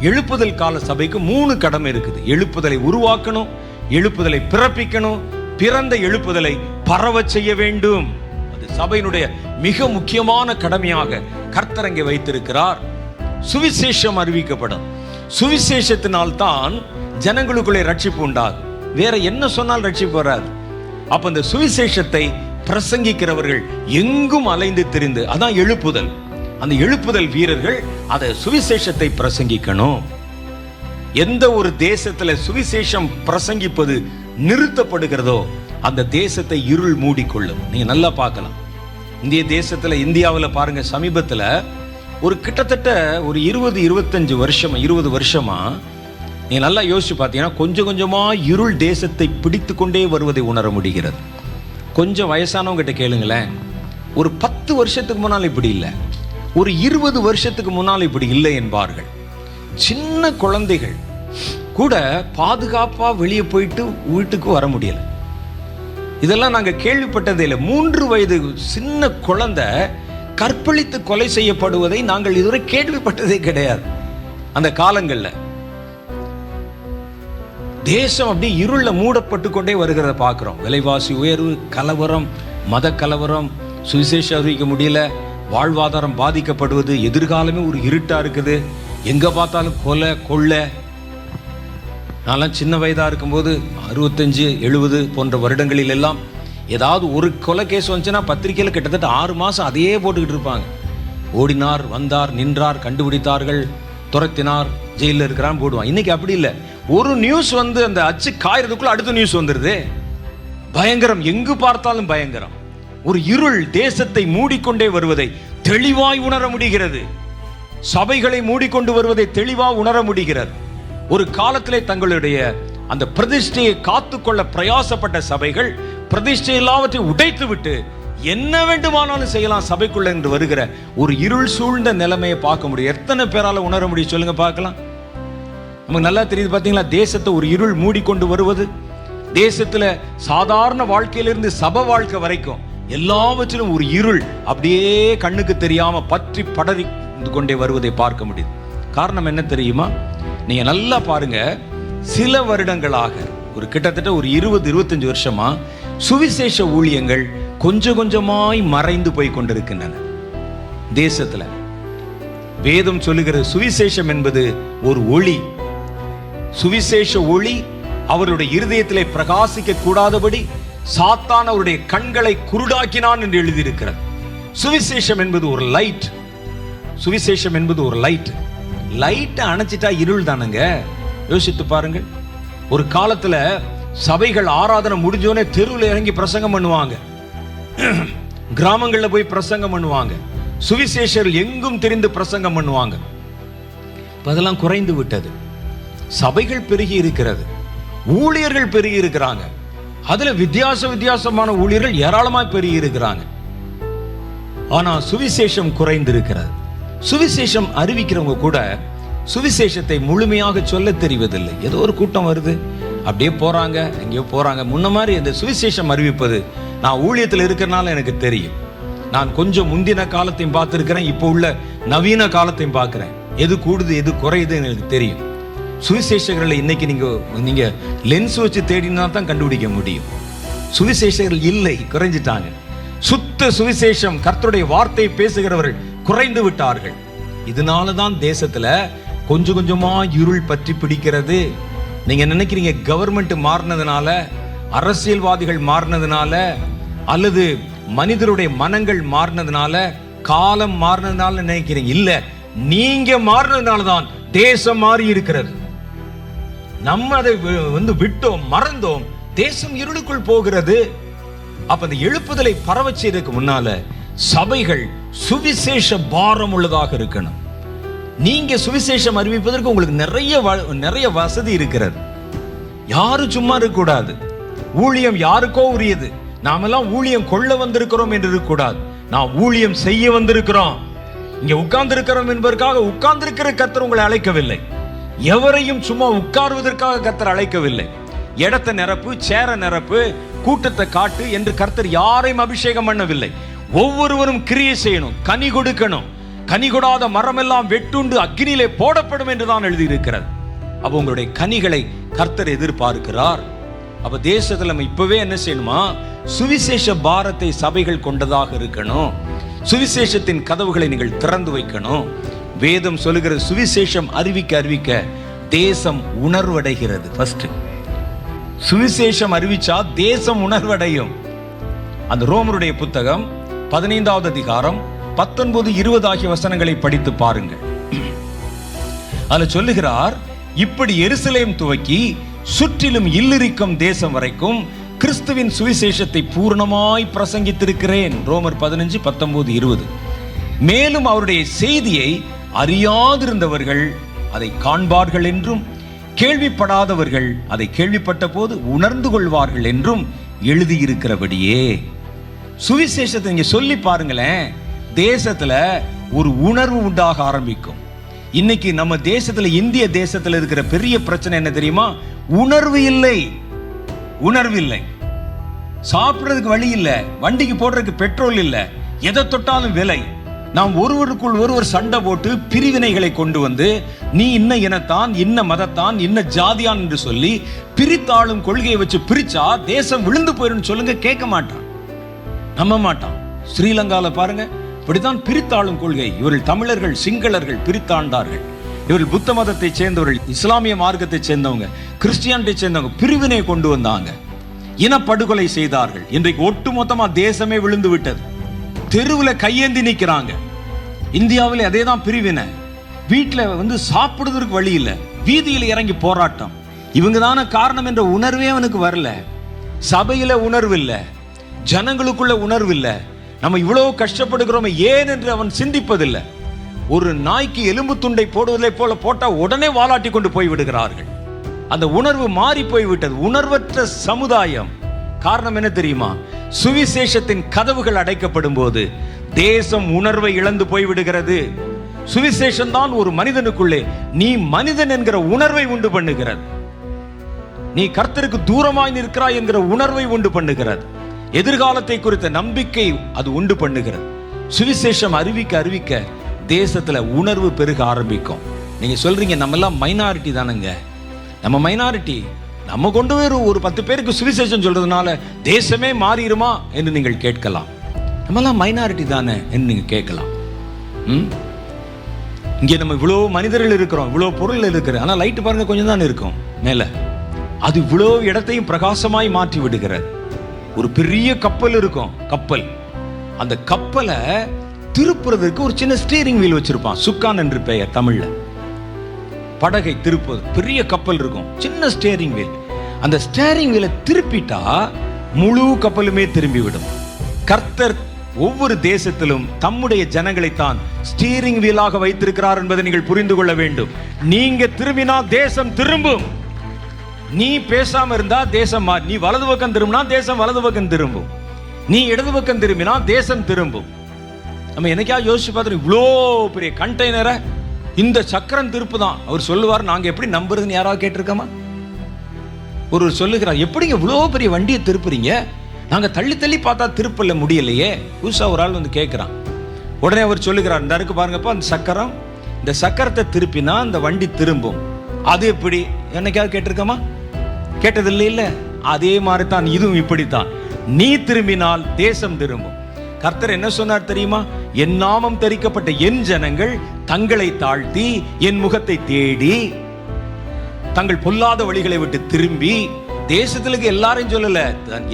எழுப்புதல் கால சபைக்கு மூணு கடமை இருக்குது. எழுப்புதலை உருவாக்கணும் எழுப்புதலை பிறப்பிக்கணும் பிறந்த எழுப்புதலை பரவ செய்ய வேண்டும். அது சபையினுடைய மிக முக்கியமான கடமையாக கர்த்தரங்கை வைத்திருக்கிறார். சுவிசேஷம் அறிவிக்கப்படும். சுவிசேஷத்தினால் தான் ஜனங்களுக்குள்ளே ரட்சிப்பு உண்டாகும். வேற என்ன சொன்னால் ரட்சிப்பு வராது. அப்ப இந்த சுவிசேஷத்தை பிரசங்கிக்கிறவர்கள் எங்கும் அலைந்து திரிந்து அதான் எழுப்புதல். அந்த எழுப்புதல் வீரர்கள் அதை சுவிசேஷத்தை பிரசங்கிக்கணும். எந்த ஒரு தேசத்துல சுவிசேஷம் பிரசங்கிப்பது நிறுத்தப்படுகிறதோ அந்த தேசத்தை இருள் மூடிக்கொள்ளும். நீங்க நல்லா பார்க்கலாம். இந்திய தேசத்துல இந்தியாவில் பாருங்க சமீபத்துல ஒரு கிட்டத்தட்ட ஒரு இருபது இருபத்தஞ்சு வருஷமா இருபது வருஷமா நீங்க நல்லா யோசிச்சு பார்த்தீங்கன்னா கொஞ்சம் கொஞ்சமா இருள் தேசத்தை பிடித்து கொண்டே வருவதை உணர முடிகிறது. கொஞ்சம் வயசானவங்க கிட்ட கேளுங்களேன். ஒரு பத்து வருஷத்துக்கு முன்னால் இப்படி இல்லை. ஒரு இருபது வருஷத்துக்கு முன்னால் இப்படி இல்லை என்பார்கள். சின்ன குழந்தைகள் கூட பாதுகாப்பாக வெளியே போயிட்டு வீட்டுக்கு வர முடியல. இதெல்லாம் நாங்கள் கேள்விப்பட்டதே இல்லை. மூன்று வயது சின்ன குழந்தை கற்பழித்து கொலை செய்யப்படுவதை நாங்கள் இதுவரை கேள்விப்பட்டதே கிடையாது. அந்த காலங்களில். தேசம் அப்படி இருள மூடப்பட்டு கொண்டே வருகிறத பார்க்கிறோம். விலைவாசி உயர்வு கலவரம் மத கலவரம் சுவிசேஷம் அறிவிக்க முடியல. வாழ்வாதாரம் பாதிக்கப்படுவது எதிர்காலமே ஒரு இருட்டா இருக்குது. எங்க பார்த்தாலும் கொலை கொள்ளை. நான்லாம் சின்ன வயதாக இருக்கும்போது அறுபத்தஞ்சு எழுபது போன்ற வருடங்களில் எல்லாம் ஏதாவது ஒரு கொலை கேஸ் வந்துச்சுன்னா பத்திரிக்கையில் கிட்டத்தட்ட ஆறு மாதம் அதையே போட்டுக்கிட்டு இருப்பாங்க. ஓடினார் வந்தார் நின்றார் கண்டுபிடித்தார்கள் துரத்தினார் ஜெயிலில் இருக்கிறான்னு போடுவான் இன்னைக்கு அப்படி இல்லை. ஒரு நியூஸ் வந்து அந்த அச்சு காயறதுக்குள்ள அடுத்த நியூஸ் வந்துடுது பயங்கரம். எங்கு பார்த்தாலும் பயங்கரம். ஒரு இருள் தேசத்தை மூடிக்கொண்டே வருவதை தெளிவாய் உணர முடிகிறது. சபைகளை மூடிக்கொண்டு வருவதை தெளிவாக உணர முடிகிறது. ஒரு காலத்திலே தங்களுடைய அந்த பிரதிஷ்டையை காத்துக்கொள்ள பிரயாசப்பட்ட சபைகள் பிரதிஷ்டை எல்லாவற்றை உடைத்து விட்டு என்ன வேண்டுமானாலும் செய்யலாம் சபைக்குள்ள என்று வருகிற ஒரு இருள் சூழ்ந்த நிலைமையை பார்க்க முடியும். எத்தனை பேரால உணர முடியும் சொல்லுங்க பார்க்கலாம். நமக்கு நல்லா தெரியுது பார்த்தீங்களா? தேசத்தை ஒரு இருள் மூடிக்கொண்டு வருவது. தேசத்துல சாதாரண வாழ்க்கையிலிருந்து சப வாழ்க்கை வரைக்கும் எல்லாவற்றிலும் ஒரு இருள் அப்படியே கண்ணுக்கு தெரியாம பற்றி படறி கொண்டே வருவதை பார்க்க முடியுது. காரணம் என்ன தெரியுமா? நீங்க நல்லா பாருங்க. சில வருடங்களாக ஒரு கிட்டத்தட்ட ஒரு இருபது இருபத்தஞ்சு வருஷமா சுவிசேஷ ஊழியங்கள் கொஞ்சம் கொஞ்சமாய் மறைந்து போய் கொண்டிருக்கின்றன. தேசத்துல வேதம் சொல்லுகிற சுவிசேஷம் என்பது ஒரு ஒளி. சுவிசேஷ ஒளி அவருடைய இருதயத்திலே பிரகாசிக்க கூடாதபடி சாத்தான் அவருடைய கண்களை குருடாக்கினான் என்று எழுதியிருக்கிறது. சுவிசேஷம் என்பது ஒரு லைட் சுவிசேஷம் என்பது ஒரு லைட் லைட்டை அணைச்சிட்டா இருள் தானுங்க? யோசித்து பாருங்கள். ஒரு காலத்துல சபைகள் ஆராதனை முடிஞ்சோனே தெருவில் இறங்கி பிரசங்கம் பண்ணுவாங்க. கிராமங்கள்ல போய் பிரசங்கம் பண்ணுவாங்க. சுவிசேஷர்கள் எங்கும் தெரிந்து பிரசங்கம் பண்ணுவாங்க. அதெல்லாம் குறைந்து விட்டது. சபைகள் பெருகி இருக்கிறது. ஊழியர்கள் பெருகி இருக்கிறாங்க. அதுல வித்தியாச வித்தியாசமான ஊழியர்கள் ஏராளமாய் பெருகி இருக்கிறாங்க ஆனா சுவிசேஷம் குறைந்திருக்கிறது. சுவிசேஷம் அறிவிக்கிறவங்க கூட சுவிசேஷத்தை முழுமையாக சொல்ல தெரிவதில்லை. ஏதோ ஒரு கூட்டம் வருது. அப்படியே போறாங்க எங்கேயோ போறாங்க. முன்ன மாதிரி இந்த சுவிசேஷம் அறிவிப்பது நான் ஊழியத்தில் இருக்கிறனால எனக்கு தெரியும். நான் கொஞ்சம் முந்தின காலத்தையும் பார்த்துருக்கிறேன் இப்போ உள்ள நவீன காலத்தையும் பார்க்குறேன். எது கூடுது எது குறையுதுன்னு எனக்கு தெரியும். சுவிசேஷகர்களை இன்னைக்கு நீங்க நீங்க லென்ஸ் வச்சு தேடினா தான் கண்டுபிடிக்க முடியும். சுவிசேஷகர்கள் இல்லை குறைஞ்சிட்டாங்க. சுத்த சுவிசேஷம் கர்த்தருடைய வார்த்தை பேசுகிறவர்கள் குறைந்து விட்டார்கள். இதனால தான் தேசத்துல கொஞ்சம் கொஞ்சமா இருள் பற்றி பிடிக்கிறது. நீங்க நினைக்கிறீங்க கவர்மெண்ட் மாறினதுனால அரசியல்வாதிகள் மாறினதுனால அல்லது மனிதருடைய மனங்கள் மாறினதுனால காலம் மாறினதுனால நினைக்கிறீங்க? இல்லை நீங்க மாறினதுனால தான் தேசம் மாறி இருக்கிறது நம்ம அதை வந்து விட்டோம் மறந்தோம் தேசம் இருளுக்குள் போகிறது. அப்ப அந்த எழுப்புதலை பரவ செய்யறதுக்கு முன்னால சபைகள் சுவிசேஷ பாரம் உள்ளதாக இருக்கணும். நீங்க சுவிசேஷம் அறிவிப்பதற்கு உங்களுக்கு நிறைய வ- நிறைய வசதி இருக்கிறது. யாரும் சும்மா இருக்கக்கூடாது. ஊழியம் யாருக்கோ உரியது. நாமெல்லாம் ஊழியம் கொள்ள வந்திருக்கிறோம் என்று இருக்கக்கூடாது. நான் ஊழியம் செய்ய வந்திருக்கிறோம். இங்க உட்கார்ந்து இருக்கிறோம் என்பதற்காக உட்கார்ந்திருக்கிற கத்தர் உங்களை அழைக்கவில்லை. எவரையும் சும்மா உட்கார்வதற்காக கர்த்தர் அழைக்கவில்லை. இடத்தை நிரப்பு சேர நிரப்பு கூட்டத்தை காட்டு என்று கர்த்தர் யாரையும் அபிஷேகம் பண்ணவில்லை. ஒவ்வொருவரும் கிரியை செய்யணும் கனி கொடுக்கணும். கனி கொடாத மரமெல்லாம் வெட்டுண்டு அக்னியிலே போடப்படும் என்று தான் எழுதியிருக்கிறது. அப்போ உங்களுடைய கனிகளை கர்த்தர் எதிர்பார்க்கிறார். அப்போ தேசத்தில் நம்ம இப்போவே என்ன செய்யணுமா? சுவிசேஷ பாரத்தை சபைகள் கொண்டதாக இருக்கணும். சுவிசேஷத்தின் கதவுகளை நீங்கள் திறந்து வைக்கணும். வேதம் சொல்லுகிற சுவிசேஷம் அறிவிக்க அறிவிக்க தேசம் உணர்வடைகிறது. ஃபர்ஸ்ட் சுவிசேஷம் அறிவிச்சா தேசம் உணர்வடையும். அந்த ரோமருடைய புத்தகம் பதினைந்தாவது அதிகாரம் பத்தொன்பது இருபது ஆகிய வசனங்களை படித்து பாருங்க அதுல சொல்லுகிறார் இப்படி எருசலேம் துவக்கி சுற்றிலும் இல்லிரிக்கும் தேசம் வரைக்கும் கிறிஸ்துவின் சுவிசேஷத்தை பூர்ணமாய் பிரசங்கித்திருக்கிறேன். ரோமர் பதினஞ்சு பத்தொன்பது இருபது. மேலும் அவருடைய செய்தியை அறியாதிருந்தவர்கள் அதை காண்பார்கள் என்றும் கேள்விப்படாதவர்கள் அதை கேள்விப்பட்ட போது உணர்ந்து கொள்வார்கள் என்றும் எழுதியிருக்கிறபடியே. சுவிசேஷத்தை நீங்க சொல்லி பாருங்களேன். தேசத்துல ஒரு உணர்வு உண்டாக ஆரம்பிக்கும். இன்னைக்கு நம்ம தேசத்துல இந்திய தேசத்துல இருக்கிற பெரிய பிரச்சனை என்ன தெரியுமா? உணர்வு இல்லை. உணர்வு இல்லை. சாப்பிட்றதுக்கு வழி இல்லை. வண்டிக்கு போடுறதுக்கு பெட்ரோல் இல்லை. எதை தொட்டாலும் விலை. நாம் ஒருவருக்குள் ஒருவர் சண்டை போட்டு பிரிவினைகளை கொண்டு வந்து நீ இன்ன இனத்தான் இன்ன மதத்தான் இன்ன ஜாதியான் என்று சொல்லி பிரித்தாளும் கொள்கையை வச்சு பிரிச்சா தேசம் விழுந்து போயிடும் சொல்லுங்க கேட்க மாட்டான். நம்ப மாட்டான். ஸ்ரீலங்காவில் பாருங்க இப்படித்தான் பிரித்தாளும் கொள்கை. இவர்கள் தமிழர்கள் சிங்களர்கள் பிரித்தாண்டார்கள். இவர்கள் புத்த மதத்தை சேர்ந்தவர்கள் இஸ்லாமிய மார்க்கத்தை சேர்ந்தவங்க கிறிஸ்டியானிட்டை சேர்ந்தவங்க பிரிவினை கொண்டு வந்தாங்க. இனப்படுகொலை செய்தார்கள். இன்றைக்கு ஒட்டுமொத்தமா தேசமே விழுந்து விட்டது. தெருவில் கையேந்தி நிற்கிறாங்க இந்தியாவில் அதே தான் பிரிவினை. வீட்டில் வந்து சாப்பிடுவதற்கு வழி இல்லை. வீதியில் இறங்கி போராட்டம். இவங்க தானே காரணம் என்ற உணர்வே அவனுக்கு வரல. சபையில உணர்வு இல்லை. ஜனங்களுக்குள்ள உணர்வு இல்லை. நம்ம இவ்வளவு கஷ்டப்படுகிறோமே ஏன் என்று அவன் சிந்திப்பதில்லை. ஒரு நாய்க்கு எலும்பு துண்டை போடுவதை போல போட்டா உடனே வாலாட்டி கொண்டு போய் விடுகிறார்கள். அந்த உணர்வு மாறி போய் விட்டது உணர்வற்ற சமுதாயம். காரணம் என்ன தெரியுமா? சுவிசேஷத்தின் கதவுகள் அடைக்கப்படும் போது தேசம் உணர்வை இழந்து போய் விடுகிறது சுவிசேஷம் தான் ஒரு மனிதனுக்குள்ளே. நீ மனிதன் என்கிற உணர்வை உண்டு பண்ணுகிறது. நீ கர்த்தருக்கு தூரமாய் நிற்கிறாய் என்கிற உணர்வை உண்டு பண்ணுகிறது. எதிர்காலத்தை குறித்த நம்பிக்கை அது உண்டு பண்ணுகிறது. சுவிசேஷம் அறிவிக்க அறிவிக்க தேசத்துல உணர்வு பெருக ஆரம்பிக்கும். நீங்க சொல்றீங்க நம்ம எல்லாம் மைனாரிட்டி தானுங்க. நம்ம மைனாரிட்டி நம்ம கொண்டு வரும் ஒரு பத்து பேருக்கு சுவிசேஷம் சொல்றதுனால தேசமே மாறிடுமா என்று நீங்கள் கேட்கலாம். நம்ம எல்லாம் மைனாரிட்டி தானே என்று நீங்க கேட்கலாம். ம்? இங்கே நம்ம இவ்வளோ மனிதர்கள் இருக்கிறோம் இவ்வளோ பொருள் இருக்கிற ஆனால் லைட் பாருங்க கொஞ்சம் தான் இருக்கும் மேலே. அது இவ்வளோ இடத்தையும் பிரகாசமாய் மாற்றி விடுகிறது. ஒரு பெரிய கப்பல் இருக்கும் கப்பல். அந்த கப்பலை திருப்புறதுக்கு ஒரு சின்ன ஸ்டீரிங் வீல் வச்சிருப்பான் சுக்கான் என்று பெயர் தமிழ்ல. படகை திருப்பது பெரிய கப்பல் இருக்கும் சின்ன ஸ்டேரிங் வீல் அந்த ஸ்டேரிங் வீலை திருப்பிட்டா முழு கப்பலுமே திரும்பிவிடும். கர்த்தர் ஒவ்வொரு தேசத்திலும் தம்முடைய ஜனங்களைத்தான் ஸ்டீரிங் வீலாக வைத்திருக்கிறார் என்பதை நீங்கள் புரிந்து கொள்ள வேண்டும். நீங்க திரும்பினா தேசம் திரும்பும். நீ பேசாம இருந்தா தேசம் நீ வலது பக்கம் திரும்பினா தேசம் வலது பக்கம் திரும்பும். நீ இடது பக்கம் திரும்பினா தேசம் திரும்பும். நம்ம என்னைக்கா யோசிச்சு பார்த்துட்டு இவ்வளோ பெரிய கண்டெய்னரை இந்த சக்கரம் திருப்பு தான். அவர் சொல்லுவார் நாங்கள் எப்படி நம்புறதுன்னு யாராவது கேட்டிருக்கோமா? ஒரு சொல்லுகிறார் எப்படிங்க இவ்வளோ பெரிய வண்டியை திருப்புறீங்க? நாங்கள் தள்ளி தள்ளி பார்த்தா திருப்பல்ல முடியலையே. புதுசாக ஒரு ஆள் வந்து கேட்குறான் உடனே அவர் சொல்லுகிறார் இந்த இருக்கு பாருங்கப்பா அந்த சக்கரம். இந்த சக்கரத்தை திருப்பினா அந்த வண்டி திரும்பும். அது எப்படி? என்னைக்காவது கேட்டிருக்கோமா? கேட்டதில்லை இல்லை. அதே மாதிரி தான் இதுவும் இப்படித்தான். நீ திரும்பினால் தேசம் திரும்பும். கர்த்தர் என்ன சொன்னார் தெரியுமா? என் நாமம் தரிக்கப்பட்ட என் ஜனங்கள் தங்களை தாழ்த்தி என் முகத்தை தேடி தங்கள் பொல்லாத வழிகளை விட்டு திரும்பி தேசத்திலுக்கு எல்லாரையும் சொல்லல.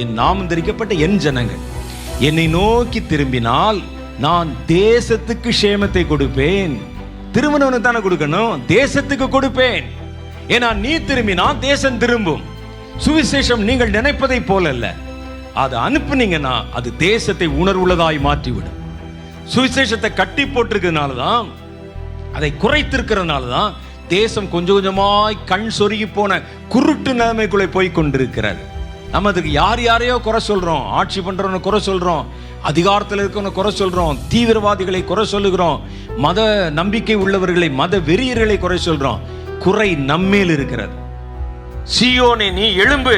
என் நாமம் தரிக்கப்பட்ட என் ஜனங்கள். என்னை நோக்கி திரும்பினால் நான் தேசத்துக்கு க்ஷேமத்தை கொடுப்பேன். திருமணவனுக்கு தானே கொடுக்கணும்? தேசத்துக்கு கொடுப்பேன். ஏன்னா நீ திரும்பினா தேசம் திரும்பும். சுவிசேஷம் நீங்கள் நினைப்பதை போல அல்ல அதை அனுப்புனீங்கன்னா அது தேசத்தை உணர்வுள்ளதாய் மாற்றிவிடும். சுவிசேஷத்தை கட்டி போட்டிருக்கிறதுனால தான் அதை குறைத்திருக்கிறதுனால தான் தேசம் கொஞ்சம் கொஞ்சமாய் கண் சொருகி போன குருட்டு நிலைமைக்குள்ளே போய் கொண்டிருக்கிறது. நம்ம அதுக்கு யார் யாரையோ குறை சொல்றோம் ஆட்சி பண்ணுறவனை குறை சொல்றோம் அதிகாரத்தில் இருக்கவனை குறை சொல்றோம் தீவிரவாதிகளை குறை சொல்லுகிறோம் மத நம்பிக்கை உள்ளவர்களை மத வெறியர்களை குறை சொல்றோம் குறை நம்மேல் இருக்கிறது. சியோனே நீ எழும்பு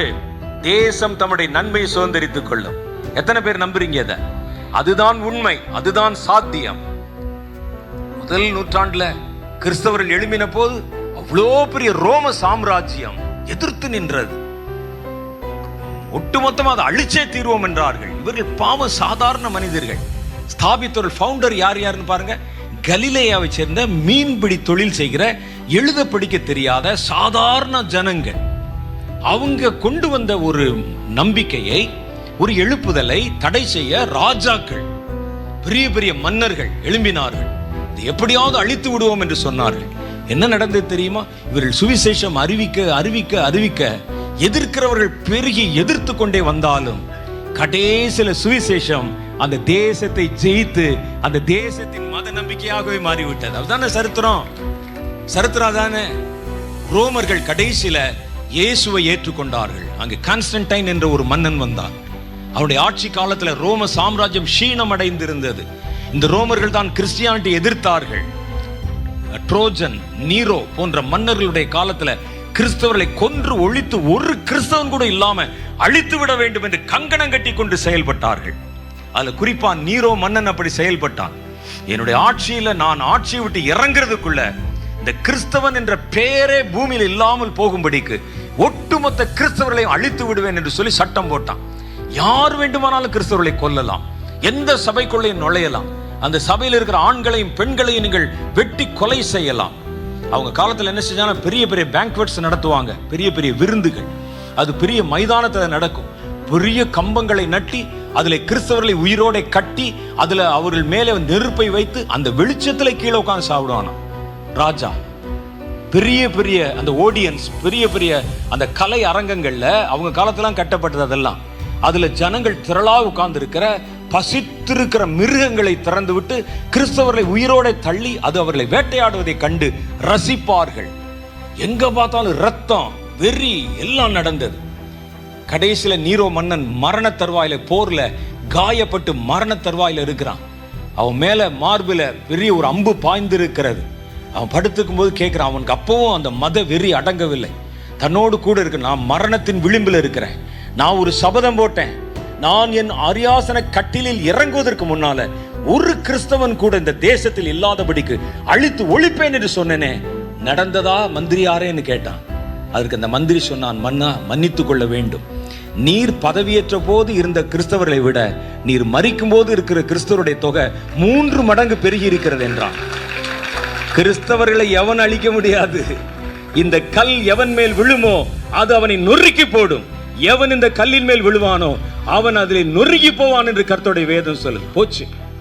தேசம் தம்முடைய நன்மை சுதந்திரித்துக் கொள்ளும். எத்தனை பேர் நம்புறீங்க அதை அதுதான் உண்மை அதுதான் சாத்தியம். முதல் நூற்றாண்டுல கிறிஸ்தவர்கள் எழும்பின போது அவ்வளோ பெரிய ரோம சாம்ராஜ்யம் எதிர்த்து நின்றது. ஒட்டுமொத்தமாக அதை அழிச்சே தீர்வோம் என்றார்கள். இவர்கள் பாவ சாதாரண மனிதர்கள். ஸ்தாபித்தவர்கள் ஃபவுண்டர் யார் யாருன்னு பாருங்க. கலிலேயாவை சேர்ந்த மீன்பிடி தொழில் செய்கிற எழுத படிக்க தெரியாத சாதாரண ஜனங்கள். அவங்க கொண்டு வந்த ஒரு நம்பிக்கையை ஒரு எழுப்புதலை தடை செய்ய ராஜாக்கள் பெரிய பெரிய மன்னர்கள் எழும்பினார்கள். எப்படியாவது அழித்து விடுவோம் என்று சொன்னார்கள். என்ன நடந்தது தெரியுமா? இவர்கள் சுவிசேஷம் அறிவிக்க அறிவிக்க அறிவிக்க எதிர்க்கிறவர்கள் பெருகி எதிர்த்து கொண்டே வந்தாலும் கடைசியில சுவிசேஷம் அந்த தேசத்தை ஜெயித்து அந்த தேசத்தின் மத நம்பிக்கையாகவே மாறிவிட்டது. அதுதானே சரித்திரம்? சரித்திரா தானே? ரோமர்கள் கடைசியில இயேசுவை ஏற்றுக்கொண்டார்கள். அங்கு கான்ஸ்டன்டைன் என்ற ஒரு மன்னன் வந்தான். அவருடைய ஆட்சி காலத்துல ரோம சாம்ராஜ்யம் க்ஷீணம் அடைந்திருந்தது இந்த ரோமர்கள் தான் கிறிஸ்டியானிட்டி எதிர்த்தார்கள். ட்ரோஜன் நீரோ போன்ற மன்னர்களுடைய காலத்துல கிறிஸ்தவர்களை கொன்று ஒழித்து ஒரு கிறிஸ்தவன் கூட இல்லாம அழித்து விட வேண்டும் என்று கங்கணம் கட்டி கொண்டு செயல்பட்டார்கள். அதுல குறிப்பா நீரோ மன்னன் அப்படி செயல்பட்டான். என்னுடைய ஆட்சியில நான் ஆட்சியை விட்டு இறங்குறதுக்குள்ள இந்த கிறிஸ்தவன் என்ற பெயரே பூமியில் இல்லாமல் போகும்படிக்கு ஒட்டுமொத்த கிறிஸ்தவர்களையும் அழித்து விடுவேன் என்று சொல்லி சட்டம் போட்டான். யார் வேண்டுமானாலும் கிறிஸ்தவர்களை கொல்லலாம். எந்த சபைக்குள்ளேயும் நுழையலாம். அந்த சபையில் இருக்கிற ஆண்களையும் பெண்களையும் நீங்கள் வெட்டி கொலை செய்யலாம். அவங்க காலத்தில் என்ன செஞ்சாலும் பெரிய பெரிய பேங்க்வெட்ஸ் நடத்துவாங்க. பெரிய பெரிய விருந்துகள். அது பெரிய மைதானத்தில் நடக்கும். பெரிய கம்பங்களை நட்டி அதில் கிறிஸ்தவர்களை உயிரோட கட்டி அதில் அவர்கள் மேலே நெருப்பை வைத்து அந்த வெளிச்சத்தில் கீழே உட்காந்து சாப்பிடுவானா? ராஜா. பெரிய பெரிய அந்த ஓடியன்ஸ் பெரிய பெரிய அந்த கலை அரங்கங்களில் அவங்க காலத்திலாம் கட்டப்பட்டது அதெல்லாம். அதில் ஜனங்கள் திரளாக உட்கார்ந்து இருக்கிற பசித்திருக்கிற மிருகங்களை திறந்து விட்டு கிறிஸ்தவர்களை உயிரோட தள்ளி அது அவர்களை வேட்டையாடுவதை கண்டு ரசிப்பார்கள். எங்க பார்த்தாலும் ரத்தம் வெறி எல்லாம் நடந்தது. கடைசியில் நீரோ மன்னன் மரண தருவாயில போர்ல காயப்பட்டு மரண தருவாயில இருக்கிறான். அவன் மேல மார்பில பெரிய ஒரு அம்பு பாய்ந்திருக்கிறது. அவன் படுத்துக்கும் போது கேட்கிறான் அவனுக்கு அப்பவும் அந்த மத வெறி அடங்கவில்லை. தன்னோடு கூட இருக்கு நான் மரணத்தின் விளிம்பில் இருக்கிறேன். நான் ஒரு சபதம் போட்டேன். நான் என் அரியாசன கட்டிலில் இறங்குவதற்கு முன்னால ஒரு கிறிஸ்தவன் கூட இந்த தேசத்தில் இல்லாதபடிக்கு அழித்து ஒழிப்பேன் என்று சொன்னேனே. நடந்ததா மந்திரியாரேன்னு கேட்டான். அதற்கு அந்த மந்திரி சொன்னான் மன்னா மன்னித்து கொள்ள வேண்டும். நீர் பதவியேற்ற போது இருந்த கிறிஸ்தவர்களை விட நீர் மறிக்கும் போது இருக்கிற கிறிஸ்தவருடைய தொகை மூன்று மடங்கு பெருகி இருக்கிறது என்றான். கிறிஸ்தவர்களை எவன் அழிக்க முடியாது? இந்த கல் எவன் மேல் விழுமோ அது அவனை நொறுக்கி போடும். எவன் இந்த கல்லின் மேல் விழுவானோ அவன் அதில் நொறுங்கி போவான் என்று கர்த்தோடைய வேதம் சொல்லுது. போச்சு.